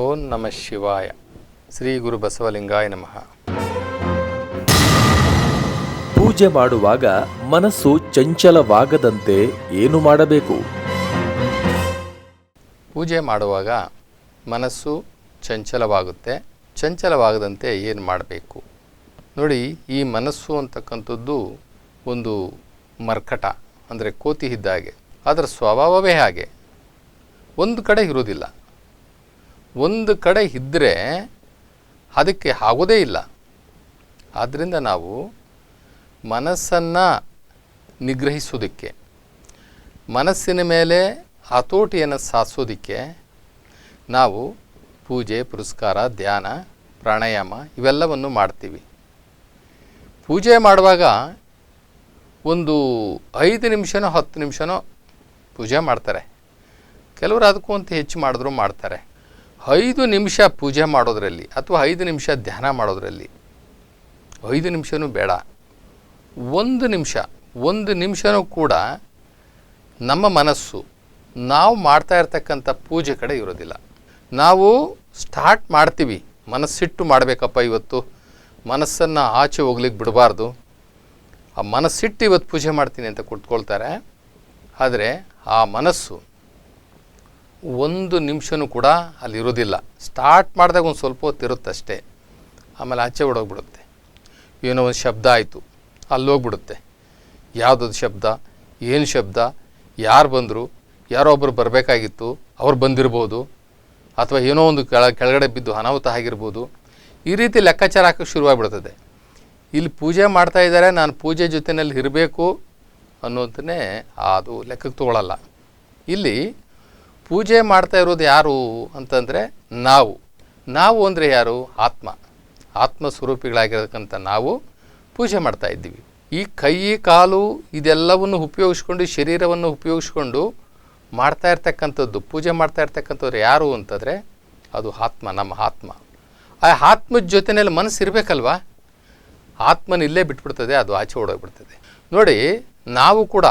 ಓಂ ನಮ ಶಿವಾಯ. ಶ್ರೀ ಗುರು ಬಸವಲಿಂಗಾಯ ನಮಃ. ಪೂಜೆ ಮಾಡುವಾಗ ಮನಸ್ಸು ಚಂಚಲವಾಗದಂತೆ ಏನು ಮಾಡಬೇಕು? ಪೂಜೆ ಮಾಡುವಾಗ ಮನಸ್ಸು ಚಂಚಲವಾಗುತ್ತೆ. ಚಂಚಲವಾಗದಂತೆ ಏನು ಮಾಡಬೇಕು? ನೋಡಿ ಈ ಮನಸ್ಸು ಅಂತಕ್ಕಂಥದ್ದು ಒಂದು ಮರ್ಕಟ ಅಂದರೆ ಕೋತಿ ಇದ್ದ ಹಾಗೆ ಅದರ ಸ್ವಭಾವವೇ ಹಾಗೆ. ಒಂದು ಕಡೆ ಇರೋದಿಲ್ಲ ಒಂದು ಕಡೆ ಇದ್ದರೆ ಅದಕ್ಕೆ ಆಗೋದೇ ಇಲ್ಲ. ಆದ್ದರಿಂದ ನಾವು ಮನಸ್ಸನ್ನು ನಿಗ್ರಹಿಸೋದಕ್ಕೆ, ಮನಸ್ಸಿನ ಮೇಲೆ ಹತೋಟಿಯನ್ನು ಸಾಧಿಸೋದಕ್ಕೆ ನಾವು ಪೂಜೆ, ಪುರಸ್ಕಾರ, ಧ್ಯಾನ, ಪ್ರಾಣಾಯಾಮ ಇವೆಲ್ಲವನ್ನು ಮಾಡ್ತೀವಿ. ಪೂಜೆ ಮಾಡುವಾಗ ಒಂದು ಐದು ನಿಮಿಷನೋ ಹತ್ತು ನಿಮಿಷನೋ ಪೂಜೆ ಮಾಡ್ತಾರೆ. ಕೆಲವರು ಅದಕ್ಕೂ ಅಂತ ಹೆಚ್ಚು ಮಾಡಿದ್ರು ಮಾಡ್ತಾರೆ. ಐದು ನಿಮಿಷ ಪೂಜೆ ಮಾಡೋದರಲ್ಲಿ ಅಥವಾ ಐದು ನಿಮಿಷ ಧ್ಯಾನ ಮಾಡೋದರಲ್ಲಿ, ಐದು ನಿಮಿಷನೂ ಬೇಡ. ಒಂದು ನಿಮಿಷ, ಒಂದು ನಿಮಿಷನೂ ಕೂಡ ನಮ್ಮ ಮನಸ್ಸು, ನಾವು ಮಾಡ್ತಾ ಇರ್ತಕ್ಕಂಥ ಪೂಜೆ ಕಡೆ ಇರೋದಿಲ್ಲ. ನಾವು ಸ್ಟಾರ್ಟ್ ಮಾಡ್ತೀವಿ, ಮನಸ್ಸಿಟ್ಟು ಮಾಡಬೇಕಪ್ಪ ಇವತ್ತು. ಮನಸ್ಸನ್ನು ಆಚೆ ಹೋಗ್ಲಿಕ್ಕೆ ಬಿಡಬಾರ್ದು. ಆ ಮನಸ್ಸಿಟ್ಟು ಇವತ್ತು ಪೂಜೆ ಮಾಡ್ತೀನಿ ಅಂತ ಕುತ್ಕೊಳ್ತಾರೆ. ಆದರೆ ಆ ಮನಸ್ಸು ಒಂದು ನಿಮಿಷನೂ ಕೂಡ ಅಲ್ಲಿ ಇರೋದಿಲ್ಲ ಸ್ಟಾರ್ಟ್ ಮಾಡಿದಾಗ ಒಂದು ಸ್ವಲ್ಪ ಹೊತ್ತು ಇರುತ್ತೆ ಅಷ್ಟೇ ಆಮೇಲೆ ಆಚೆ ಹೊಡೋಗ್ಬಿಡುತ್ತೆ ಏನೋ ಒಂದು ಶಬ್ದ ಆಯಿತು. ಅಲ್ಲಿ ಹೋಗ್ಬಿಡುತ್ತೆ. ಯಾವುದದು ಶಬ್ದ? ಏನು ಶಬ್ದ? ಯಾರು ಬಂದರು? ಯಾರೋ ಒಬ್ಬರು ಬರಬೇಕಾಗಿತ್ತು. ಅವ್ರು ಬಂದಿರ್ಬೋದು. ಅಥವಾ ಏನೋ ಒಂದು ಕೆಳ, ಕೆಳಗಡೆ ಬಿದ್ದು ಅನಾಹುತ ಆಗಿರ್ಬೋದು. ಈ ರೀತಿ ಲೆಕ್ಕಾಚಾರ ಹಾಕೋಕ್ಕೆ ಶುರುವಾಗಿಬಿಡ್ತದೆ. ಇಲ್ಲಿ ಪೂಜೆ ಮಾಡ್ತಾ ಇದ್ದಾರೆ. ನಾನು ಪೂಜೆ ಜೊತೆಯಲ್ಲಿ ಇರಬೇಕು ಅನ್ನೋದನ್ನೇ ಅದು ಲೆಕ್ಕಕ್ಕೆ ತಗೊಳ್ಳಲ್ಲ ಇಲ್ಲಿ ಪೂಜೆ ಮಾಡ್ತಾ ಇರೋದು ಯಾರು ಅಂತಂದರೆ ನಾವು. ನಾವು ಅಂದರೆ ಯಾರು? ಆತ್ಮ. ಆತ್ಮ ಸ್ವರೂಪಿಗಳಾಗಿರತಕ್ಕಂಥ ನಾವು ಪೂಜೆ ಮಾಡ್ತಾ ಇದ್ದೀವಿ. ಈ ಕೈ, ಕಾಲು ಇದೆಲ್ಲವನ್ನು ಉಪಯೋಗಿಸ್ಕೊಂಡು, ಶರೀರವನ್ನು ಉಪಯೋಗಿಸ್ಕೊಂಡು ಮಾಡ್ತಾ ಇರ್ತಕ್ಕಂಥದ್ದು, ಪೂಜೆ ಮಾಡ್ತಾ ಇರ್ತಕ್ಕಂಥವ್ರು ಯಾರು ಅಂತಂದರೆ ಅದು ಆತ್ಮ, ನಮ್ಮ ಆತ್ಮ. ಆ ಆತ್ಮದ ಜೊತೆಯಲ್ಲಿ ಮನಸ್ಸು ಇರಬೇಕಲ್ವಾ? ಆತ್ಮನ ಇಲ್ಲೇ ಬಿಟ್ಬಿಡ್ತದೆ, ಅದು ಆಚೆ ಓಡೋಗ್ಬಿಡ್ತದೆ. ನೋಡಿ, ನಾವು ಕೂಡ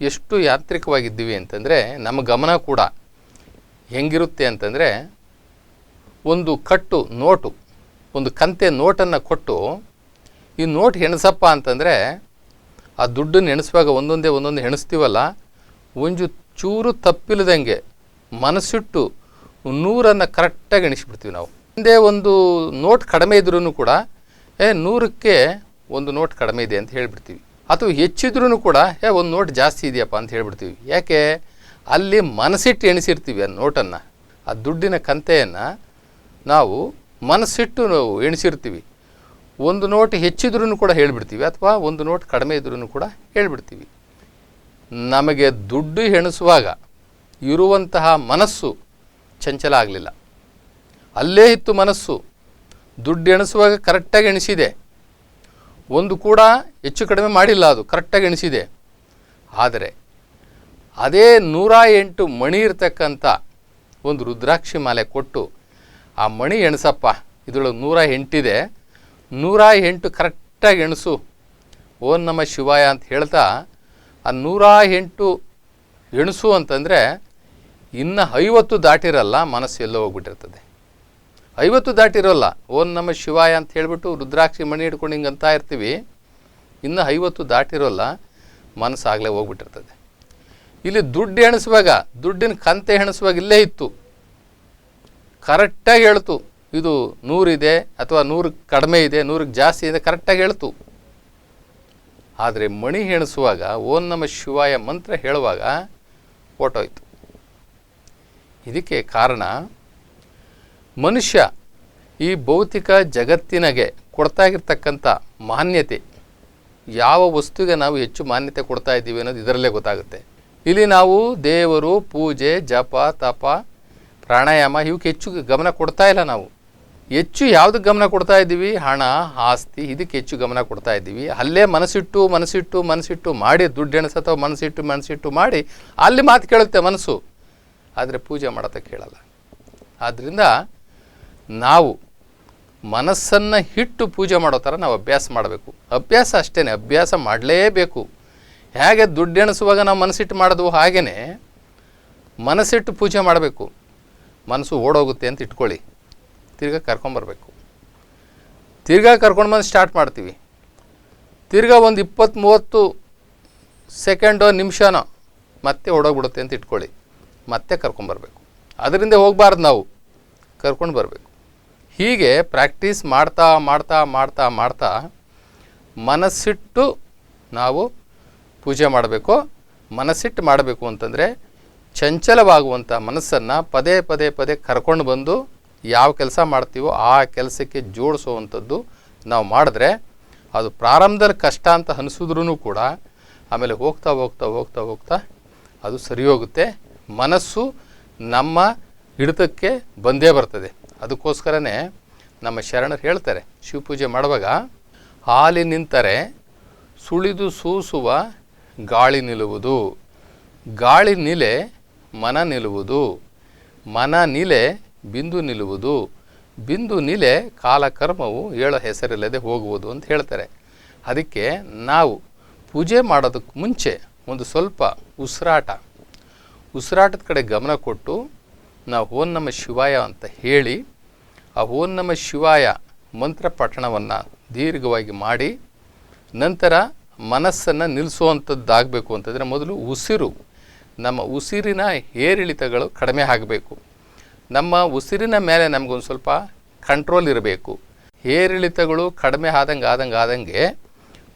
ಎಷ್ಟು ಯಾಂತ್ರಿಕವಾಗಿದ್ದೀವಿ ಅಂತಂದರೆ ನಮ್ಮ ಗಮನ ಕೂಡ ಹೆಂಗಿರುತ್ತೆ ಅಂತಂದರೆ ಒಂದು ಕಟ್ಟು ನೋಟು, ಒಂದು ಕಂತೆ ನೋಟನ್ನು ಕೊಟ್ಟು, ಈ ನೋಟ್ ಹೆಣಸಪ್ಪ ಅಂತಂದರೆ ಆ ದುಡ್ಡನ್ನು ಎಣಿಸುವಾಗ ಒಂದೊಂದೇ ಒಂದೊಂದು ಹೆಣಿಸ್ತೀವಲ್ಲ ಒಂದು ಚೂರು ತಪ್ಪಿಲ್ಲದಂಗೆ ಮನಸ್ಸಿಟ್ಟು ನೂರನ್ನು ಕರೆಕ್ಟಾಗಿ ಎಣಿಸ್ಬಿಡ್ತೀವಿ ನಾವು. ಹಿಂದೆ ಒಂದು ನೋಟ್ ಕಡಿಮೆ ಇದ್ರೂ ಕೂಡ, ಏ ನೂರಕ್ಕೆ ಒಂದು ನೋಟ್ ಕಡಿಮೆ ಇದೆ ಅಂತ ಹೇಳ್ಬಿಡ್ತೀವಿ. ಅಥವಾ ಹೆಚ್ಚಿದ್ರೂ ಕೂಡ, ಏ, ಒಂದು ನೋಟ್ ಜಾಸ್ತಿ ಇದೆಯಪ್ಪ ಅಂತ ಹೇಳ್ಬಿಡ್ತೀವಿ. ಯಾಕೆ? ಅಲ್ಲಿ ಮನಸ್ಸಿಟ್ಟು ಎಣಿಸಿರ್ತೀವಿ ಆ ನೋಟನ್ನು. ಆ ದುಡ್ಡಿನ ಕಂತೆಯನ್ನು ನಾವು ಮನಸ್ಸಿಟ್ಟು ನಾವು ಎಣಿಸಿರ್ತೀವಿ. ಒಂದು ನೋಟ್ ಹೆಚ್ಚಿದ್ರೂ ಕೂಡ ಹೇಳಿಬಿಡ್ತೀವಿ, ಅಥವಾ ಒಂದು ನೋಟ್ ಕಡಿಮೆ ಇದ್ರೂ ಕೂಡ ಹೇಳಿಬಿಡ್ತೀವಿ. ನಮಗೆ ದುಡ್ಡು ಎಣಿಸುವಾಗ ಇರುವಂತಹ ಮನಸ್ಸು ಚಂಚಲ ಆಗಲಿಲ್ಲ. ಅಲ್ಲೇ ಇತ್ತು ಮನಸ್ಸು. ದುಡ್ಡು ಎಣಿಸುವಾಗ ಕರೆಕ್ಟಾಗಿ ಎಣಿಸಿದೆ. ಒಂದು ಕೂಡ ಹೆಚ್ಚು ಕಡಿಮೆ ಮಾಡಿಲ್ಲ ಅದು ಕರೆಕ್ಟಾಗಿ ಎಣಿಸಿದೆ. ಆದರೆ, ಅದೇ ನೂರ ಎಂಟು ಮಣಿ ಇರ್ತಕ್ಕಂಥ ಒಂದು ರುದ್ರಾಕ್ಷಿ ಮಾಲೆ ಕೊಟ್ಟು, ಆ ಮಣಿ ಎಣಸಪ್ಪ, ಇದರೊಳಗೆ ನೂರ ಎಂಟಿದೆ. ನೂರ ಎಂಟು ಕರೆಕ್ಟಾಗಿ ಎಣಿಸು. ಓಂ ನಮ ಶಿವಾಯ ಅಂತ ಹೇಳ್ತಾ, ಆ ನೂರ ಎಂಟು ಎಣಿಸು ಅಂತಂದರೆ, ಇನ್ನು ಐವತ್ತು ದಾಟಿರಲ್ಲ, ಮನಸ್ಸು ಎಲ್ಲೋ ಹೋಗ್ಬಿಟ್ಟಿರ್ತದೆ. ಐವತ್ತು ದಾಟಿರೋಲ್ಲ. ಓಂ ನಮ್ಮ ಶಿವಾಯ ಅಂತ ಹೇಳಿಬಿಟ್ಟು ರುದ್ರಾಕ್ಷಿ ಮಣಿ ಹಿಡ್ಕೊಂಡು ಹಿಂಗೆ ಅಂತ ಇರ್ತೀವಿ. ಇನ್ನು ಐವತ್ತು ದಾಟಿರೋಲ್ಲ. ಮನಸ್ಸಾಗಲೇ ಹೋಗ್ಬಿಟ್ಟಿರ್ತದೆ. ಇಲ್ಲಿ ದುಡ್ಡು ಎಣಿಸುವಾಗ, ದುಡ್ಡಿನ ಕಂತೆ ಎಣಿಸುವಾಗ ಇಲ್ಲೇ ಇತ್ತು. ಕರೆಕ್ಟಾಗಿ ಹೇಳ್ತು. ಇದು ನೂರಿದೆ ಅಥವಾ ನೂರಕ್ಕೆ ಕಡಿಮೆ ಇದೆ ನೂರಕ್ಕೆ ಜಾಸ್ತಿ ಇದೆ, ಕರೆಕ್ಟಾಗಿ ಹೇಳ್ತು. ಆದರೆ ಮಣಿ ಎಣಿಸುವಾಗ, ಓಂ ನಮ ಶಿವಾಯ ಮಂತ್ರ ಹೇಳುವಾಗ ಓಟೋಯ್ತು ಇದಕ್ಕೆ ಕಾರಣ ಮನುಷ್ಯ ಈ ಭೌತಿಕ ಜಗತ್ತಿನಗೆ ಕೊಡ್ತಾಗಿರ್ತಕ್ಕಂಥ ಮಾನ್ಯತೆ, ಯಾವ ವಸ್ತುವಿಗೆ ನಾವು ಹೆಚ್ಚು ಮಾನ್ಯತೆ ಕೊಡ್ತಾ ಇದ್ದೀವಿ ಅನ್ನೋದು ಇದರಲ್ಲೇ ಗೊತ್ತಾಗುತ್ತೆ. ಇಲ್ಲಿ ನಾವು ದೇವರು, ಪೂಜೆ, ಜಪ, ತಪ, ಪ್ರಾಣಾಯಾಮ ಇವಕ್ಕೆ ಹೆಚ್ಚು ಗಮನ ಕೊಡ್ತಾ ಇಲ್ಲ ನಾವು. ಹೆಚ್ಚು ಯಾವುದಕ್ಕೆ ಗಮನ ಕೊಡ್ತಾ ಇದ್ದೀವಿ? ಹಣ, ಆಸ್ತಿ, ಇದಕ್ಕೆ ಹೆಚ್ಚು ಗಮನ ಕೊಡ್ತಾ ಇದ್ದೀವಿ. ಅಲ್ಲೇ ಮನಸ್ಸಿಟ್ಟು ಮನಸ್ಸಿಟ್ಟು ಮನಸ್ಸಿಟ್ಟು ಮಾಡಿ ದುಡ್ಡು ಅಥವಾ ಮನಸ್ಸಿಟ್ಟು ಮನಸ್ಸಿಟ್ಟು ಮಾಡಿ, ಅಲ್ಲಿ ಮಾತು ಕೇಳುತ್ತೆ ಮನಸ್ಸು. ಆದರೆ ಪೂಜೆ ಮಾಡೋದಕ್ಕೆ ಕೇಳಲ್ಲ. ಆದ್ದರಿಂದ ನಾವು ಮನಸ್ಸನ್ನು ಹಿಟ್ಟು ಪೂಜೆ ಮಾಡೋ ಥರ ನಾವು ಅಭ್ಯಾಸ ಮಾಡಬೇಕು. ಅಭ್ಯಾಸ ಅಷ್ಟೇ ಅಭ್ಯಾಸ ಮಾಡಲೇಬೇಕು. ಹೇಗೆ ದುಡ್ಡು ಎಣಿಸುವಾಗ ನಾವು ಮನಸ್ಸಿಟ್ಟು ಮಾಡಿದ್ವು ಹಾಗೆಯೇ ಮನಸ್ಸಿಟ್ಟು ಪೂಜೆ ಮಾಡಬೇಕು. ಮನಸ್ಸು ಓಡೋಗುತ್ತೆ ಅಂತ ಇಟ್ಕೊಳ್ಳಿ. ತಿರ್ಗಾ ಕರ್ಕೊಂಬರ್ಬೇಕು. ತಿರ್ಗಾ ಕರ್ಕೊಂಡು ಬಂದು ಸ್ಟಾರ್ಟ್ ಮಾಡ್ತೀವಿ. ತಿರ್ಗಾ ಒಂದು ಇಪ್ಪತ್ತು ಮೂವತ್ತು ಸೆಕೆಂಡೋ ನಿಮಿಷನೋ ಮತ್ತೆ ಓಡೋಗ್ಬಿಡುತ್ತೆ ಅಂತ ಇಟ್ಕೊಳ್ಳಿ. ಮತ್ತೆ ಕರ್ಕೊಂಬರ್ಬೇಕು. ಅದರಿಂದ ಹೋಗಬಾರ್ದು ನಾವು. ಕರ್ಕೊಂಡು ಬರಬೇಕು. ಹೀಗೆ ಪ್ರಾಕ್ಟೀಸ್ ಮಾಡ್ತಾ ಮಾಡ್ತಾ ಮಾಡ್ತಾ ಮಾಡ್ತಾ ಮನಸ್ಸಿಟ್ಟು ನಾವು ಪೂಜೆ ಮಾಡಬೇಕು. ಮನಸ್ಸಿಟ್ಟು ಮಾಡಬೇಕು ಅಂತಂದರೆ ಚಂಚಲವಾಗುವಂಥ ಮನಸ್ಸನ್ನು ಪದೇ ಪದೇ ಪದೇ ಕರ್ಕೊಂಡು ಬಂದು ಯಾವ ಕೆಲಸ ಮಾಡ್ತೀವೋ ಆ ಕೆಲಸಕ್ಕೆ ಜೋಡಿಸುವಂಥದ್ದು ನಾವು ಮಾಡಿದ್ರೆ ಅದು ಪ್ರಾರಂಭದಲ್ಲಿ ಕಷ್ಟ ಅಂತ ಅನಿಸಿದ್ರೂ ಕೂಡ ಆಮೇಲೆ ಹೋಗ್ತಾ ಹೋಗ್ತಾ ಹೋಗ್ತಾ ಹೋಗ್ತಾ ಅದು ಸರಿ ಹೋಗುತ್ತೆ ಮನಸ್ಸು ನಮ್ಮ ಹಿಡಿತಕ್ಕೆ ಬಂದೇ ಬರ್ತದೆ. ಅದಕ್ಕೋಸ್ಕರನೇ ನಮ್ಮ ಶರಣರು ಹೇಳ್ತಾರೆ ಶಿವಪೂಜೆ ಮಾಡುವಾಗ ಹಾಲಿ ನಿಂತರೆ ಸುಳಿದು ಸೂಸುವ ಗಾಳಿ ನಿಲ್ಲುವುದು. ಗಾಳಿ ನಿಲೆ ಮನ ನಿಲ್ಲುವುದು. ಮನ ನಿಲೆ ಬಿಂದು ನಿಲ್ಲುವುದು. ಬಿಂದು ನಿಲೆ ಕಾಲಕರ್ಮವು ಹೇಳೋ ಹೆಸರಿಲ್ಲದೆ ಹೋಗುವುದು ಅಂತ ಹೇಳ್ತಾರೆ. ಅದಕ್ಕೆ ನಾವು ಪೂಜೆ ಮಾಡೋದಕ್ಕೆ ಮುಂಚೆ ಒಂದು ಸ್ವಲ್ಪ ಉಸಿರಾಟ. ಉಸಿರಾಟದ ಕಡೆ ಗಮನ ಕೊಟ್ಟು ನಾವು ಓಂ ನಮ ಶಿವಾಯ ಅಂತ ಹೇಳಿ ಆ ಓಂ ನಮ ಶಿವಾಯ ಮಂತ್ರ ಪಠಣವನ್ನು ದೀರ್ಘವಾಗಿ ಮಾಡಿ ನಂತರ ಮನಸ್ಸನ್ನು ನಿಲ್ಲಿಸುವಂಥದ್ದಾಗಬೇಕು ಅಂತಂದರೆ ಮೊದಲು ಉಸಿರು. ನಮ್ಮ ಉಸಿರಿನ ಏರಿಳಿತಗಳು ಕಡಿಮೆ ಆಗಬೇಕು. ನಮ್ಮ ಉಸಿರಿನ ಮೇಲೆ ನಮಗೊಂದು ಸ್ವಲ್ಪ ಕಂಟ್ರೋಲ್ ಇರಬೇಕು. ಏರಿಳಿತಗಳು ಕಡಿಮೆ ಆದಂಗೆ ಆದಂಗೆ ಆದಂಗೆ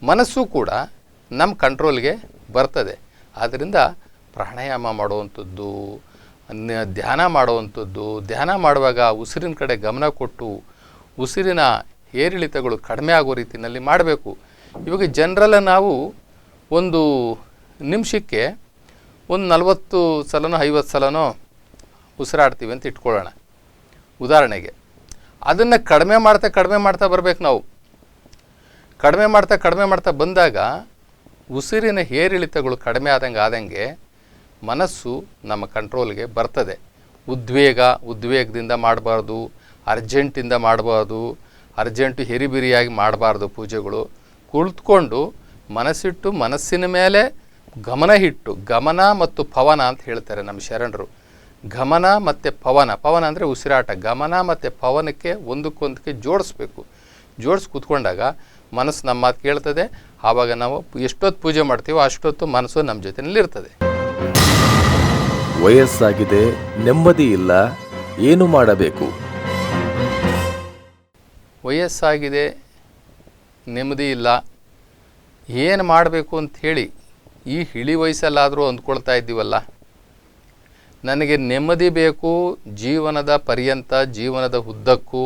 ಮನಸ್ಸು ಕೂಡ ನಮ್ಮ ಕಂಟ್ರೋಲ್ಗೆ ಬರ್ತದೆ. ಆದ್ದರಿಂದ ಪ್ರಾಣಾಯಾಮ ಮಾಡುವಂಥದ್ದು ಧ್ಯಾನ ಮಾಡುವಂಥದ್ದು. ಧ್ಯಾನ ಮಾಡುವಾಗ ಉಸಿರಿನ ಕಡೆ ಗಮನ ಕೊಟ್ಟು ಉಸಿರಿನ ಏರಿಳಿತಗಳು ಕಡಿಮೆ ಆಗೋ ರೀತಿಯಲ್ಲಿ ಮಾಡಬೇಕು. ಇವಾಗ ಜನರಲ್ಲ ನಾವು ಒಂದು ನಿಮಿಷಕ್ಕೆ ಒಂದು ನಲವತ್ತು ಸಲನೋ, ಐವತ್ತು ಸಲನೋ ಉಸಿರಾಡ್ತೀವಿ ಅಂತ ಇಟ್ಕೊಳ್ಳೋಣ. ಉದಾಹರಣೆಗೆ, ಅದನ್ನು ಕಡಿಮೆ ಮಾಡ್ತಾ ಕಡಿಮೆ ಮಾಡ್ತಾ ಬರಬೇಕು ನಾವು. ಕಡಿಮೆ ಮಾಡ್ತಾ ಕಡಿಮೆ ಮಾಡ್ತಾ ಬಂದಾಗ ಉಸಿರಿನ ಏರಿಳಿತಗಳು ಕಡಿಮೆ ಆದಂಗೆ ಆದಂಗೆ ಮನಸ್ಸು ನಮ್ಮ ಕಂಟ್ರೋಲ್ಗೆ ಬರ್ತದೆ. ಉದ್ವೇಗ, ಉದ್ವೇಗದಿಂದ ಮಾಡಬಾರ್ದು, ಅರ್ಜೆಂಟಿಂದ ಮಾಡಬಾರ್ದು, ಅರ್ಜೆಂಟು ಹೆರಿಬಿರಿಯಾಗಿ ಮಾಡಬಾರ್ದು ಪೂಜೆಗಳು. ಕುಳಿತುಕೊಂಡು ಮನಸ್ಸಿಟ್ಟು ಮನಸ್ಸಿನ ಮೇಲೆ ಗಮನ ಇಟ್ಟು, ಗಮನ ಮತ್ತು ಪವನ ಅಂತ ಹೇಳ್ತಾರೆ ನಮ್ಮ ಶರಣರು. ಗಮನ ಮತ್ತು ಪವನ ಪವನ ಅಂದರೆ ಉಸಿರಾಟ. ಗಮನ ಮತ್ತು ಪವನಕ್ಕೆ ಒಂದಕ್ಕೊಂದಕ್ಕೆ ಜೋಡಿಸ್ಬೇಕು. ಜೋಡಿಸಿ ಕೂತ್ಕೊಂಡಾಗ ಮನಸ್ಸು ನಮ್ಮ ಮಾತು ಕೇಳ್ತದೆ. ಆವಾಗ ನಾವು ಎಷ್ಟೊತ್ತು ಪೂಜೆ ಮಾಡ್ತೀವೋ ಅಷ್ಟೊತ್ತು ಮನಸ್ಸು ನಮ್ಮ ಜೊತೆಯಲ್ಲಿ ಇರ್ತದೆ ವಯಸ್ಸಾಗಿದೆ, ನೆಮ್ಮದಿ ಇಲ್ಲ, ಏನು ಮಾಡಬೇಕು? ವಯಸ್ಸಾಗಿದೆ, ನೆಮ್ಮದಿ ಇಲ್ಲ, ಏನು ಮಾಡಬೇಕು ಅಂಥೇಳಿ ಈ ಹಿಳಿ ವಯಸ್ಸಲ್ಲಾದರೂ ಅಂದ್ಕೊಳ್ತಾ ಇದ್ದೀವಲ್ಲ? ನನಗೆ ನೆಮ್ಮದಿ ಬೇಕು ಜೀವನದ ಪರ್ಯಂತ, ಜೀವನದ ಉದ್ದಕ್ಕೂ.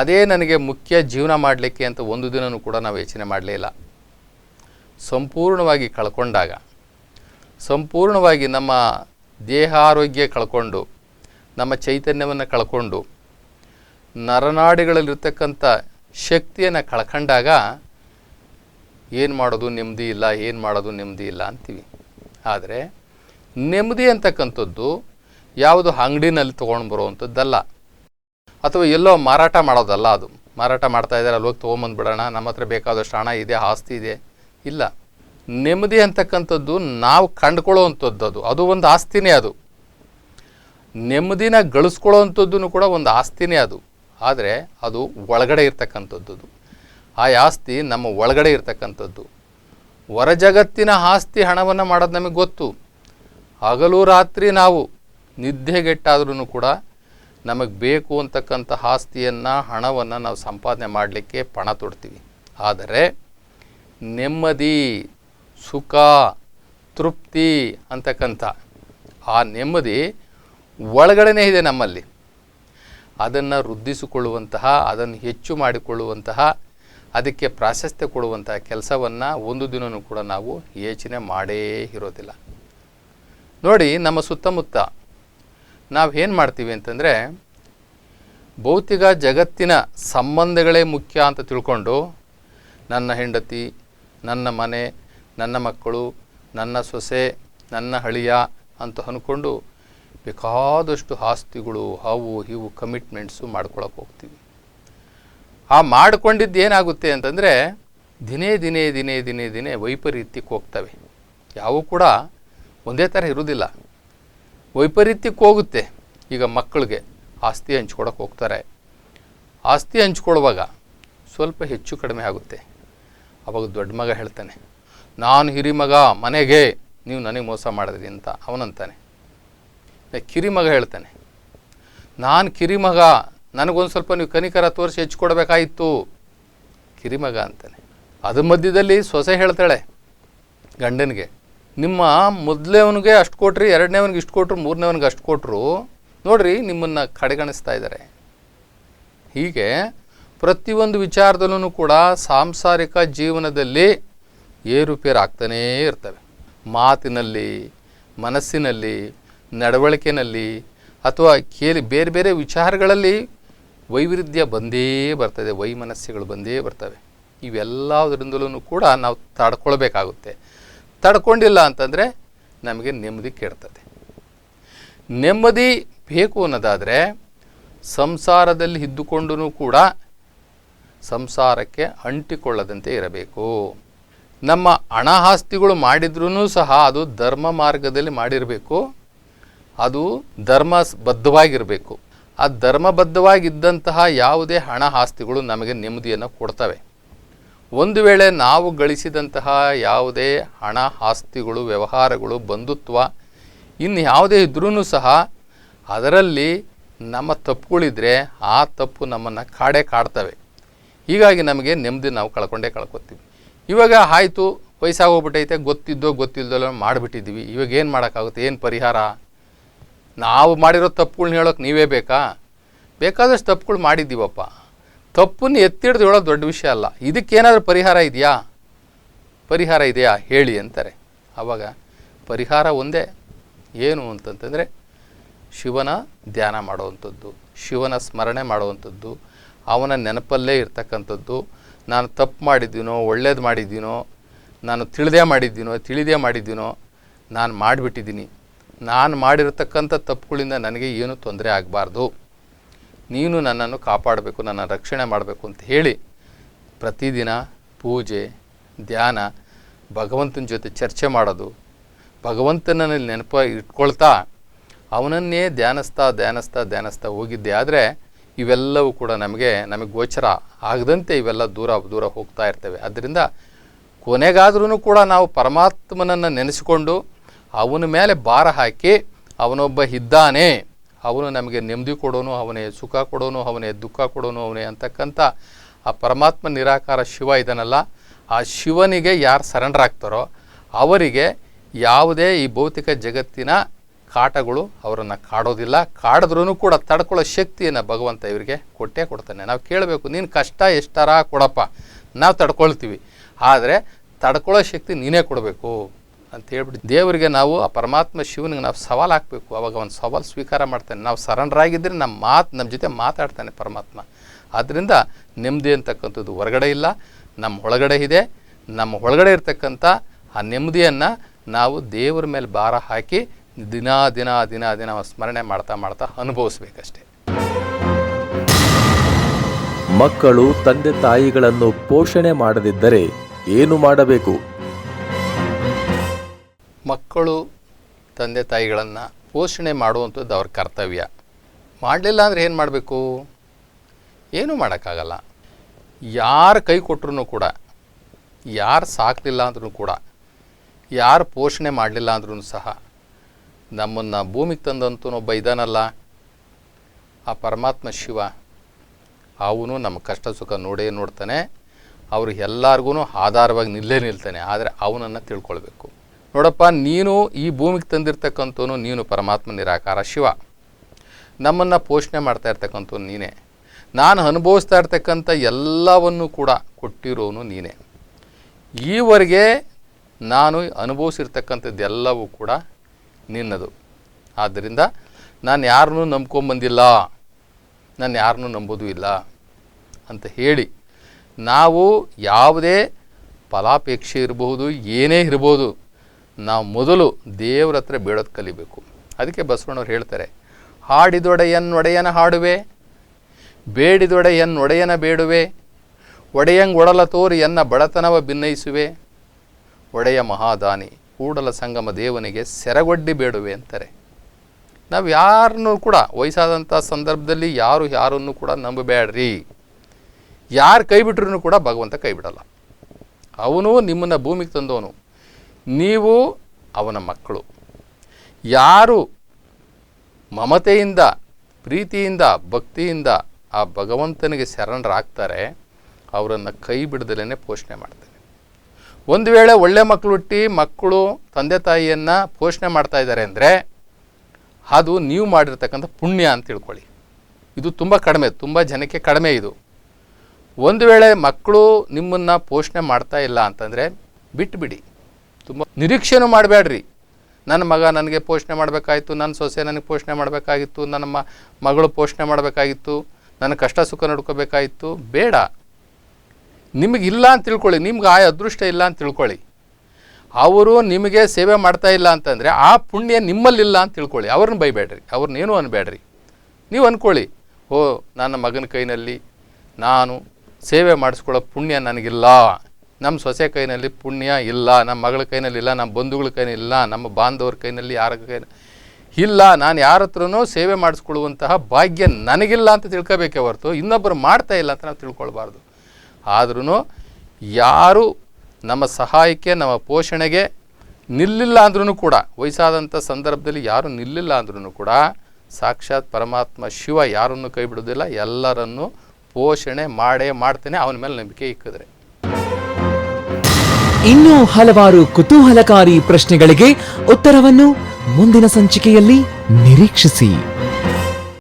ಅದೇ ನನಗೆ ಮುಖ್ಯ ಜೀವನ ಮಾಡಲಿಕ್ಕೆ ಅಂತ ಒಂದು ದಿನವೂ ಕೂಡ ನಾವು ಯೋಚನೆ ಇಲ್ಲ. ಸಂಪೂರ್ಣವಾಗಿ ಕಳ್ಕೊಂಡಾಗ. ಸಂಪೂರ್ಣವಾಗಿ ನಮ್ಮ ದೇಹಾರೋಗ್ಯ ಕಳ್ಕೊಂಡು, ನಮ್ಮ ಚೈತನ್ಯವನ್ನು ಕಳ್ಕೊಂಡು, ನರನಾಡಿಗಳಲ್ಲಿರ್ತಕ್ಕಂಥ ಶಕ್ತಿಯನ್ನು ಕಳ್ಕೊಂಡಾಗ ಏನು ಮಾಡೋದು ನೆಮ್ಮದಿ ಇಲ್ಲ, ಏನು ಮಾಡೋದು ನೆಮ್ಮದಿ ಇಲ್ಲ ಅಂತೀವಿ. ಆದರೆ ನೆಮ್ಮದಿ ಅಂತಕ್ಕಂಥದ್ದು ಯಾವುದು ಅಂಗಡಿನಲ್ಲಿ ತೊಗೊಂಡು ಬರುವಂಥದ್ದಲ್ಲ. ಅಥವಾ ಎಲ್ಲೋ ಮಾರಾಟ ಮಾಡೋದಲ್ಲ ಅದು. ಮಾರಾಟ ಮಾಡ್ತಾ ಇದ್ದಾರೆ, ಅಲ್ಲಿ ಹೋಗಿ ತೊಗೊಂಬಂದ್ಬಿಡೋಣ, ನಮ್ಮ ಹತ್ರ ಬೇಕಾದಷ್ಟು ಹಣ ಇದೆ, ಆಸ್ತಿ ಇದೆ, ಇಲ್ಲ. ನೆಮ್ಮದಿ ಅಂತಕ್ಕಂಥದ್ದು ನಾವು ಕಂಡುಕೊಳ್ಳುವಂಥದ್ದು ಅದು ಅದು ಒಂದು ಆಸ್ತಿನೇ ಅದು. ನೆಮ್ಮದಿನ ಗಳಿಸ್ಕೊಳ್ಳೋವಂಥದ್ದು ಕೂಡ ಒಂದು ಆಸ್ತಿನೇ ಅದು. ಆದರೆ ಅದು ಒಳಗಡೆ ಇರ್ತಕ್ಕಂಥದ್ದು. ಆ ಆಸ್ತಿ ನಮ್ಮ ಒಳಗಡೆ ಇರ್ತಕ್ಕಂಥದ್ದು. ಹೊರ ಜಗತ್ತಿನ ಆಸ್ತಿ ಹಣವನ್ನು ಮಾಡೋದು ನಮಗೆ ಗೊತ್ತು. ಹಗಲು ರಾತ್ರಿ ನಾವು ನಿದ್ದೆಗೆಟ್ಟಾದ್ರೂ ಕೂಡ ನಮಗೆ ಬೇಕು ಅಂತಕ್ಕಂಥ ಆಸ್ತಿಯನ್ನು, ಹಣವನ್ನು ನಾವು ಸಂಪಾದನೆ ಮಾಡಲಿಕ್ಕೆ ಪಣ ತೊಡ್ತೀವಿ. ಆದರೆ ನೆಮ್ಮದಿ ಸುಖ, ತೃಪ್ತಿ ಅಂತಕ್ಕಂಥ ಆ ನೆಮ್ಮದಿ ಒಳಗಡೆನೇ ಇದೆ ನಮ್ಮಲ್ಲಿ. ಅದನ್ನು ವೃದ್ಧಿಸಿಕೊಳ್ಳುವಂತಹ, ಅದನ್ನು ಹೆಚ್ಚು ಮಾಡಿಕೊಳ್ಳುವಂತಹ, ಅದಕ್ಕೆ ಪ್ರಾಶಸ್ತ್ಯ ಕೊಡುವಂತಹ ಕೆಲಸವನ್ನು ಒಂದು ದಿನವೂ ಕೂಡ ನಾವು ಯೋಚನೆ ಮಾಡೇ ಇರೋದಿಲ್ಲ. ನೋಡಿ, ನಮ್ಮ ಸುತ್ತಮುತ್ತ ನಾವು ಏನು ಮಾಡ್ತೀವಿ ಅಂತಂದರೆ, ಭೌತಿಕ ಜಗತ್ತಿನ ಸಂಬಂಧಗಳೇ ಮುಖ್ಯ ಅಂತ ತಿಳ್ಕೊಂಡು, ನನ್ನ ಹೆಂಡತಿ, ನನ್ನ ಮನೆ ನನ್ನ ಮಕ್ಕಳು, ನನ್ನ ಸೊಸೆ, ನನ್ನ ಹಳಿಯ ಅಂತ ಅಂದ್ಕೊಂಡು ಬೇಕಾದಷ್ಟು ಆಸ್ತಿಗಳು ಅವು ಇವು ಕಮಿಟ್ಮೆಂಟ್ಸು ಮಾಡ್ಕೊಳಕ್ಕೆ ಹೋಗ್ತೀವಿ. ಆ ಮಾಡಿಕೊಂಡಿದ್ದು ಏನಾಗುತ್ತೆ ಅಂತಂದರೆ ದಿನೇ ದಿನೇ ದಿನೇ ದಿನೇ ದಿನೇ ವೈಪರೀತ್ಯಕ್ಕೆ ಹೋಗ್ತವೆ. ಯಾವು ಕೂಡ ಒಂದೇ ಥರ ಇರೋದಿಲ್ಲ. ವೈಪರೀತ್ಯಕ್ಕೆ ಹೋಗುತ್ತೆ. ಈಗ ಮಕ್ಕಳಿಗೆ ಆಸ್ತಿ ಹಂಚ್ಕೊಡಕ್ಕೆ ಹೋಗ್ತಾರೆ. ಆಸ್ತಿ ಹಂಚ್ಕೊಳ್ಳುವಾಗ ಸ್ವಲ್ಪ ಹೆಚ್ಚು ಕಡಿಮೆ ಆಗುತ್ತೆ. ಅವಾಗ ದೊಡ್ಡ ಮಗ ಹೇಳ್ತಾನೆ ನಾನು ಹಿರಿಮಗ ಮನೆಗೆ, ನೀವು ನನಗೆ ಮೋಸ ಮಾಡಿದ್ರಿ ಅಂತ ಅವನಂತಾನೆ. ಕಿರಿಮಗ ಹೇಳ್ತಾನೆ. ನಾನು ಕಿರಿಮಗ ನನಗೊಂದು ಸ್ವಲ್ಪ ನೀವು ಕನಿಕರ ತೋರಿಸಿ ಹೆಚ್ಚು ಕೊಡಬೇಕಾಯಿತು. ಕಿರಿಮಗ ಅಂತಾನೆ. ಅದ್ರ ಮಧ್ಯದಲ್ಲಿ ಸೊಸೆ ಹೇಳ್ತಾಳೆ ಗಂಡನಿಗೆ, ನಿಮ್ಮ ಮೊದಲೇವನಿಗೆ ಅಷ್ಟು ಕೊಟ್ರಿ, ಎರಡನೇವನಿಗೆ ಇಷ್ಟು ಕೊಟ್ರು, ಮೂರನೇವನಿಗೆ ಅಷ್ಟು ಕೊಟ್ಟರು ನೋಡ್ರಿ ನಿಮ್ಮನ್ನು ಕಡೆಗಣಿಸ್ತಾ ಇದ್ದಾರೆ ಹೀಗೆ ಪ್ರತಿಯೊಂದು ವಿಚಾರದಲ್ಲೂ ಕೂಡ ಸಾಂಸಾರಿಕ ಜೀವನದಲ್ಲಿ ಏರುಪೇರು ಆಗ್ತಾನೇ ಇರ್ತವೆ. ಮಾತಿನಲ್ಲಿ, ಮನಸ್ಸಿನಲ್ಲಿ ನಡವಳಿಕೆಯಲ್ಲಿ ಅಥವಾ ಕೇಳಿ ಬೇರೆ ಬೇರೆ ವಿಚಾರಗಳಲ್ಲಿ ವೈವಿಧ್ಯ ಬಂದೇ ಬರ್ತದೆ ವೈಮನಸ್ಸುಗಳು ಬಂದೇ ಬರ್ತವೆ. ಇವೆಲ್ಲದರಿಂದಲೂ ಕೂಡ ನಾವು ತಡ್ಕೊಳ್ಬೇಕಾಗುತ್ತೆ. ತಡ್ಕೊಂಡಿಲ್ಲ ಅಂತಂದರೆ ನಮಗೆ ನೆಮ್ಮದಿ ಕೆಡ್ತದೆ. ನೆಮ್ಮದಿ ಬೇಕು ಅನ್ನೋದಾದರೆ ಸಂಸಾರದಲ್ಲಿ ಇದ್ದುಕೊಂಡು ಕೂಡ ಸಂಸಾರಕ್ಕೆ ಅಂಟಿಕೊಳ್ಳದಂತೆ ಇರಬೇಕು. ನಮ್ಮ ಹಣ ಆಸ್ತಿಗಳು ಮಾಡಿದ್ರೂ ಸಹ ಅದು ಧರ್ಮ ಮಾರ್ಗದಲ್ಲಿ ಮಾಡಿರಬೇಕು. ಅದು ಧರ್ಮ ಬದ್ಧವಾಗಿರಬೇಕು. ಆ ಧರ್ಮಬದ್ಧವಾಗಿದ್ದಂತಹ ಯಾವುದೇ ಹಣ ಆಸ್ತಿಗಳು ನಮಗೆ ನೆಮ್ಮದಿಯನ್ನು ಕೊಡ್ತವೆ. ಒಂದು ವೇಳೆ ನಾವು ಗಳಿಸಿದಂತಹ ಯಾವುದೇ ಹಣ ಆಸ್ತಿಗಳು, ವ್ಯವಹಾರಗಳು, ಬಂಧುತ್ವ ಇನ್ನು ಯಾವುದೇ ಇದ್ರೂ ಸಹ ಅದರಲ್ಲಿ ನಮ್ಮ ತಪ್ಪುಗಳಿದ್ರೆ ಆ ತಪ್ಪು ನಮ್ಮನ್ನು ಕಾಡೇ ಕಾಡ್ತವೆ. ಹೀಗಾಗಿ ನಮಗೆ ನೆಮ್ಮದಿ ನಾವು ಕಳ್ಕೊಂಡೇ ಕಳ್ಕೊತೀವಿ. ಇವಾಗ ಆಯಿತು, ವಯಸ್ಸಾಗೋಗ್ಬಿಟ್ಟೈತೆ, ಗೊತ್ತಿದ್ದೋ ಗೊತ್ತಿಲ್ಲದೋ ಮಾಡಿಬಿಟ್ಟಿದ್ದೀವಿ. ಇವಾಗ ಏನು ಮಾಡೋಕ್ಕಾಗುತ್ತೆ? ಏನು ಪರಿಹಾರ? ನಾವು ಮಾಡಿರೋ ತಪ್ಪುಗಳ್ನ ಹೇಳೋಕೆ ನೀವೇ ಬೇಕಾ? ಬೇಕಾದಷ್ಟು ತಪ್ಪುಗಳು ಮಾಡಿದ್ದೀವಪ್ಪ. ತಪ್ಪನ್ನು ಎತ್ತಿಡ್ದು ಹೇಳೋದು ದೊಡ್ಡ ವಿಷಯ ಅಲ್ಲ. ಇದಕ್ಕೇನಾದರೂ ಪರಿಹಾರ ಇದೆಯಾ? ಪರಿಹಾರ ಇದೆಯಾ? ಹೇಳಿ ಅಂತಾರೆ. ಆವಾಗ ಪರಿಹಾರ ಒಂದೇ. ಏನು ಅಂತಂತಂದರೆ ಶಿವನ ಧ್ಯಾನ ಮಾಡುವಂಥದ್ದು, ಶಿವನ ಸ್ಮರಣೆ ಮಾಡುವಂಥದ್ದು, ಅವನ ನೆನಪಲ್ಲೇ ಇರ್ತಕ್ಕಂಥದ್ದು ನಾನು ತಪ್ಪು ಮಾಡಿದ್ದೀನೋ, ಒಳ್ಳೇದು ಮಾಡಿದ್ದೀನೋ, ನಾನು ತಿಳಿದೇ ಮಾಡಿದ್ದೀನೋ ತಿಳಿದೇ ಮಾಡಿದ್ದೀನೋ, ನಾನು ಮಾಡಿಬಿಟ್ಟಿದ್ದೀನಿ. ನಾನು ಮಾಡಿರತಕ್ಕಂಥ ತಪ್ಪುಗಳಿಂದ ನನಗೆ ಏನೂ ತೊಂದರೆ ಆಗಬಾರ್ದು. ನೀನು ನನ್ನನ್ನು ಕಾಪಾಡಬೇಕು, ನನ್ನ ರಕ್ಷಣೆ ಮಾಡಬೇಕು ಅಂತ ಹೇಳಿ ಪ್ರತಿದಿನ ಪೂಜೆ, ಧ್ಯಾನ, ಭಗವಂತನ ಜೊತೆ ಚರ್ಚೆ ಮಾಡೋದು. ಭಗವಂತನಲ್ಲಿ ನೆನಪ ಇಟ್ಕೊಳ್ತಾ ಅವನನ್ನೇ ಧ್ಯಾನಿಸ್ತಾ ಧ್ಯಾನಿಸ್ತಾ ಧ್ಯಾನಿಸ್ತಾ ಹೋಗಿದ್ದೆ. ಆದರೆ ಇವೆಲ್ಲವೂ ಕೂಡ ನಮಗೆ ನಮಗೆ ಗೋಚರ ಆಗದಂತೆ ಇವೆಲ್ಲ ದೂರ ದೂರ ಹೋಗ್ತಾ ಇರ್ತವೆ. ಆದ್ದರಿಂದ ಕೊನೆಗಾದ್ರೂ ಕೂಡ ನಾವು ಪರಮಾತ್ಮನನ್ನು ನೆನೆಸಿಕೊಂಡು ಅವನ ಮೇಲೆ ಭಾರ ಹಾಕಿ ಅವನೊಬ್ಬ ಇದ್ದಾನೆ, ಅವನು ನಮಗೆ ನೆಮ್ಮದಿ ಕೊಡೋನು, ಅವನೇ ಸುಖ ಕೊಡೋನು, ಅವನೇ ದುಃಖ ಕೊಡೋನು, ಅವನೇ ಅಂತಕ್ಕಂಥ ಆ ಪರಮಾತ್ಮ ನಿರಾಕಾರ ಶಿವ ಇದನ್ನಲ್ಲ ಆ ಶಿವನಿಗೆ ಯಾರು ಸರೆಂಡರ್ ಅವರಿಗೆ ಯಾವುದೇ ಈ ಭೌತಿಕ ಜಗತ್ತಿನ ಕಾಟಗಳು ಅವರನ್ನು ಕಾಡೋದಿಲ್ಲ. ಕಾಡಿದ್ರೂ ಕೂಡ ತಡ್ಕೊಳ್ಳೋ ಶಕ್ತಿಯನ್ನು ಭಗವಂತ ಇವರಿಗೆ ಕೊಟ್ಟೇ ಕೊಡ್ತಾನೆ. ನಾವು ಕೇಳಬೇಕು, ನೀನು ಕಷ್ಟ ಎಷ್ಟಾರ ಕೊಡಪ್ಪ? ನಾವು ತಡ್ಕೊಳ್ತೀವಿ. ಆದರೆ ತಡ್ಕೊಳ್ಳೋ ಶಕ್ತಿ ನೀನೇ ಕೊಡಬೇಕು ಅಂತ ಹೇಳ್ಬಿಟ್ಟು ದೇವರಿಗೆ ನಾವು, ಆ ಪರಮಾತ್ಮ ಶಿವನಿಗೆ ನಾವು ಸವಾಲು ಹಾಕಬೇಕು. ಅವಾಗ ಅವನು ಸವಾಲು ಸ್ವೀಕಾರ ಮಾಡ್ತಾನೆ. ನಾವು ಸರಣರಾಗಿದ್ದರೆ ನಮ್ಮ ಮಾತು ನಮ್ಮ ಜೊತೆ ಮಾತಾಡ್ತಾನೆ ಪರಮಾತ್ಮ. ಆದ್ದರಿಂದ ನೆಮ್ಮದಿ ಅಂತಕ್ಕಂಥದ್ದು ಹೊರಗಡೆ ಇಲ್ಲ. ನಮ್ಮ ಒಳಗಡೆ ಇದೆ. ನಮ್ಮ ಒಳಗಡೆ ಇರ್ತಕ್ಕಂಥ ಆ ನೆಮ್ಮದಿಯನ್ನು ನಾವು ದೇವರ ಮೇಲೆ ಭಾರ ಹಾಕಿ ದಿನ ದಿನ ದಿನ ದಿನ ಸ್ಮರಣೆ ಮಾಡ್ತಾ ಮಾಡ್ತಾ ಅನುಭವಿಸ್ಬೇಕಷ್ಟೆ. ಮಕ್ಕಳು ತಂದೆ ತಾಯಿಗಳನ್ನು ಪೋಷಣೆ ಮಾಡದಿದ್ದರೆ ಏನು ಮಾಡಬೇಕು? ಮಕ್ಕಳು ತಂದೆ ತಾಯಿಗಳನ್ನು ಪೋಷಣೆ ಮಾಡುವಂಥದ್ದು ಅವ್ರ ಕರ್ತವ್ಯ. ಮಾಡಲಿಲ್ಲ ಅಂದರೆ ಏನು ಮಾಡಬೇಕು? ಏನೂ ಮಾಡೋಕ್ಕಾಗಲ್ಲ. ಯಾರು ಕೈ ಕೊಟ್ಟರು ಕೂಡ ಯಾರು ಸಾಕಲಿಲ್ಲ ಅಂದ್ರೂ ಕೂಡ ಯಾರು ಪೋಷಣೆ ಮಾಡಲಿಲ್ಲ ಅಂದ್ರೂ ಸಹ ನಮ್ಮನ್ನು ಭೂಮಿಗೆ ತಂದಂತನೊಬ್ಬ ಇದ್ದಾನಲ್ಲ ಆ ಪರಮಾತ್ಮ ಶಿವ. ಅವನು ನಮ್ಮ ಕಷ್ಟ ಸುಖ ನೋಡೇ ನೋಡ್ತಾನೆ. ಅವರು ಎಲ್ಲರಿಗೂ ಆಧಾರವಾಗಿ ನಿಲ್ಲೇ ನಿಲ್ತಾನೆ. ಆದರೆ ಅವನನ್ನು ತಿಳ್ಕೊಳ್ಬೇಕು. ನೋಡಪ್ಪ, ನೀನು ಈ ಭೂಮಿಗೆ ತಂದಿರ್ತಕ್ಕಂಥವನು ನೀನು ಪರಮಾತ್ಮ ನಿರಾಕಾರ ಶಿವ. ನಮ್ಮನ್ನು ಪೋಷಣೆ ಮಾಡ್ತಾ ಇರ್ತಕ್ಕಂಥವ್ನು ನೀನೇ. ನಾನು ಅನುಭವಿಸ್ತಾ ಇರ್ತಕ್ಕಂಥ ಎಲ್ಲವನ್ನು ಕೂಡ ಕೊಟ್ಟಿರೋನು ನೀನೇ. ಈವರೆಗೆ ನಾನು ಅನುಭವಿಸಿರ್ತಕ್ಕಂಥದ್ದೆಲ್ಲವೂ ಕೂಡ ನಿನ್ನದು. ಆದ್ದರಿಂದ ನಾನು ಯಾರನ್ನೂ ನಂಬ್ಕೊಂಬಂದಿಲ್ಲ. ನಾನು ಯಾರನ್ನೂ ನಂಬೋದು ಇಲ್ಲ ಅಂತ ಹೇಳಿ ನಾವು ಯಾವುದೇ ಫಲಾಪೇಕ್ಷೆ ಇರಬಹುದು, ಏನೇ ಇರ್ಬೋದು ನಾವು ಮೊದಲು ದೇವ್ರ ಹತ್ರ ಬೇಡೋದು ಕಲಿಬೇಕು. ಅದಕ್ಕೆ ಬಸವಣ್ಣವ್ರು ಹೇಳ್ತಾರೆ ಹಾಡಿದೊಡೆಯನ್ನೊಡೆಯನ ಹಾಡುವೆ ಬೇಡಿದೊಡೆಯನ್ನೊಡೆಯನ ಬೇಡುವೆ ಒಡೆಯಂಗೊಡಲ ತೋರಿ ಎನ್ನ ಬಡತನವ ಭಿನ್ನಯಿಸುವೆ ಒಡೆಯ ಮಹಾದಾನಿ. ಕೂಡಲ ಸಂಗಮ ದೇವನಿಗೆ ಸೆರಗೊಡ್ಡಿ ಬೇಡುವೆ ಅಂತಾರೆ ನಾವು ಯಾರನ್ನು ಕೂಡ ವಯಸ್ಸಾದಂಥ ಸಂದರ್ಭದಲ್ಲಿ ಯಾರು ಯಾರನ್ನು ಕೂಡ ನಂಬಬೇಡ್ರಿ. ಯಾರು ಕೈ ಬಿಟ್ರೂ ಕೂಡ ಭಗವಂತ ಕೈ ಬಿಡಲ್ಲ. ಅವನು ನಿಮ್ಮನ್ನು ಭೂಮಿಗೆ ತಂದವನು. ನೀವು ಅವನ ಮಕ್ಕಳು. ಯಾರು ಮಮತೆಯಿಂದ, ಪ್ರೀತಿಯಿಂದ, ಭಕ್ತಿಯಿಂದ ಆ ಭಗವಂತನಿಗೆ ಶರಣರಾಗ್ತಾರೆ, ಅವರನ್ನು ಕೈ ಬಿಡದಲೇ ಪೋಷಣೆ ಮಾಡ್ತಾನೆ ಒಂದು ವೇಳೆ ಒಳ್ಳೆ ಮಕ್ಕಳು ಹುಟ್ಟಿ ಮಕ್ಕಳು, ತಂದೆ ತಾಯಿಯನ್ನು ಪೋಷಣೆ ಮಾಡ್ತಾ ಇದ್ದಾರೆ ಅಂದರೆ ಅದು ನೀವು ಮಾಡಿರ್ತಕ್ಕಂಥ ಪುಣ್ಯ ಅಂತ ತಿಳ್ಕೊಳ್ಳಿ. ಇದು ತುಂಬ ಕಡಿಮೆ, ತುಂಬ ಜನಕ್ಕೆ ಕಡಿಮೆ ಇದು. ಒಂದು ವೇಳೆ ಮಕ್ಕಳು ನಿಮ್ಮನ್ನು ಪೋಷಣೆ ಮಾಡ್ತಾ ಇಲ್ಲ ಅಂತಂದರೆ ಬಿಟ್ಬಿಡಿ. ತುಂಬ ನಿರೀಕ್ಷೆನೂ ಮಾಡಬೇಡ್ರಿ ನನ್ನ ಮಗ ನನಗೆ ಪೋಷಣೆ ಮಾಡಬೇಕಾಯಿತು, ನನ್ನ ಸೊಸೆ ನನಗೆ ಪೋಷಣೆ ಮಾಡಬೇಕಾಗಿತ್ತು, ನನ್ನ ಮಗಳು ಪೋಷಣೆ ಮಾಡಬೇಕಾಗಿತ್ತು, ನನ್ನ ಕಷ್ಟ ಸುಖ ನೋಡ್ಕೋಬೇಕಾಗಿತ್ತು ಬೇಡ. ನಿಮಗೆ ಇಲ್ಲ ಅಂತ ತಿಳ್ಕೊಳ್ಳಿ, ನಿಮ್ಗೆ ಆ ಅದೃಷ್ಟ ಇಲ್ಲ ಅಂತ ತಿಳ್ಕೊಳ್ಳಿ. ಅವರು ನಿಮಗೆ ಸೇವೆ ಮಾಡ್ತಾ ಇಲ್ಲ ಅಂತಂದರೆ ಆ ಪುಣ್ಯ ನಿಮ್ಮಲ್ಲಿಲ್ಲ ಅಂತ ತಿಳ್ಕೊಳ್ಳಿ. ಅವ್ರನ್ನ ಬೈಬೇಡ್ರಿ, ಅವ್ರನ್ನೇನು ಅನ್ಬೇಡ್ರಿ. ನೀವು ಅಂದ್ಕೊಳ್ಳಿ ಓ, ನನ್ನ ಮಗನ ಕೈನಲ್ಲಿ ನಾನು ಸೇವೆ ಮಾಡಿಸ್ಕೊಳ್ಳೋ ಪುಣ್ಯ ನನಗಿಲ್ಲ. ನಮ್ಮ ಸೊಸೆ ಕೈನಲ್ಲಿ ಪುಣ್ಯ ಇಲ್ಲ, ನಮ್ಮ ಮಗಳ ಕೈನಲ್ಲಿ ಇಲ್ಲ, ನಮ್ಮ ಬಂಧುಗಳ ಕೈನಲ್ಲಿ ಇಲ್ಲ, ನಮ್ಮ ಬಾಂಧವ್ರ ಕೈನಲ್ಲಿ ಯಾರ ಕೈ, ಇಲ್ಲ. ನಾನು ಯಾರ ಹತ್ರನೂ ಸೇವೆ ಮಾಡಿಸ್ಕೊಳ್ಳುವಂತಹ ಭಾಗ್ಯ ನನಗಿಲ್ಲ ಅಂತ ತಿಳ್ಕೋಬೇಕೇ ಹೊರತು ಇನ್ನೊಬ್ಬರು ಮಾಡ್ತಾ ಇಲ್ಲ ಅಂತ ನಾವು ತಿಳ್ಕೊಳ್ಬಾರ್ದು. ಆದ್ರೂ ಯಾರು ನಮ್ಮ ಸಹಾಯಕ್ಕೆ, ನಮ್ಮ ಪೋಷಣೆಗೆ ನಿಲ್ಲಿಲ್ಲ ಅಂದ್ರೂ ಕೂಡ, ವಯಸ್ಸಾದಂಥ ಸಂದರ್ಭದಲ್ಲಿ ಯಾರು ನಿಲ್ಲಿಲ್ಲ ಅಂದ್ರೂ ಕೂಡ ಸಾಕ್ಷಾತ್ ಪರಮಾತ್ಮ ಶಿವ ಯಾರನ್ನು ಕೈ ಬಿಡೋದಿಲ್ಲ, ಎಲ್ಲರನ್ನು ಪೋಷಣೆ ಮಾಡೇ ಮಾಡ್ತೇನೆ, ಅವನ ಮೇಲೆ ನಂಬಿಕೆ ಇಕ್ಕಿದ್ರೆ. ಇನ್ನೂ ಹಲವಾರು ಕುತೂಹಲಕಾರಿ ಪ್ರಶ್ನೆಗಳಿಗೆ ಉತ್ತರವನ್ನು ಮುಂದಿನ ಸಂಚಿಕೆಯಲ್ಲಿ ನಿರೀಕ್ಷಿಸಿ.